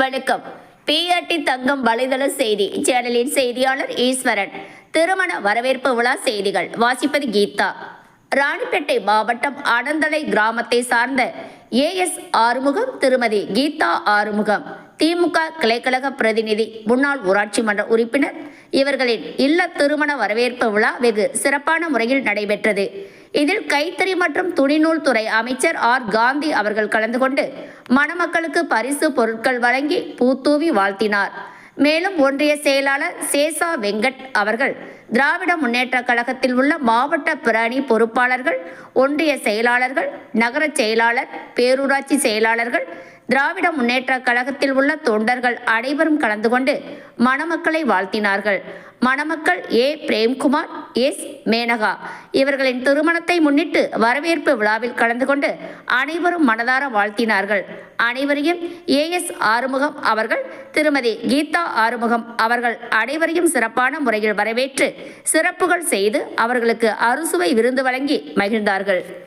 வணக்கம். பிஆர்டி தங்கம் வலைதள செய்தி. சேனலின் செய்தியாளர் ஈஸ்வரன். திருமண வரவேற்பு விழா செய்திகள். வாசிப்பது கீதா. ராணிப்பேட்டை மாவட்டம் அனந்தலை கிராமத்தை சார்ந்த ஏஎஸ் ஆறுமுகம் திருமதி கீதா ஆறுமுகம். திமுக கிளைக்கழக பிரதிநிதி முன்னாள் ஊராட்சி மன்ற உறுப்பினர். இவர்களின் இல்ல திருமண வரவேற்பு விழா வெகு சிறப்பான முறையில் நடைபெற்றது. இதில் கைத்தறி மற்றும் துணிநூல் துறை அமைச்சர் ஆர். காந்தி அவர்கள் கலந்து கொண்டு மணமக்களுக்கு பரிசு பொருட்கள் வழங்கி பூத்தூவி வாழ்த்தினார். மேலும் ஒன்றிய செயலாளர் சேசா வெங்கட் அவர்கள் திராவிட முன்னேற்ற கழகத்தில் உள்ள மாவட்ட பிராணி பொறுப்பாளர்கள் ஒன்றிய செயலாளர்கள் நகர செயலாளர் பேரூராட்சி செயலாளர்கள் திராவிட முன்னேற்ற கழகத்தில் உள்ள தொண்டர்கள் அனைவரும் கலந்து கொண்டு மணமக்களை வாழ்த்தினார்கள். மணமக்கள் ஏ. பிரேம்குமார் எஸ். மேனகா. இவர்களின் திருமணத்தை முன்னிட்டு வரவேற்பு விழாவில் கலந்து கொண்டு அனைவரும் மனதார வாழ்த்தினார்கள். அனைவரையும் ஏஎஸ் ஆறுமுகம் அவர்கள் திருமதி கீதா ஆறுமுகம் அவர்கள் அனைவரையும் சிறப்பான முறையில் வரவேற்று சிறப்புகள் செய்து அவர்களுக்கு அறுசுவை விருந்து வழங்கி மகிழ்ந்தார்கள்.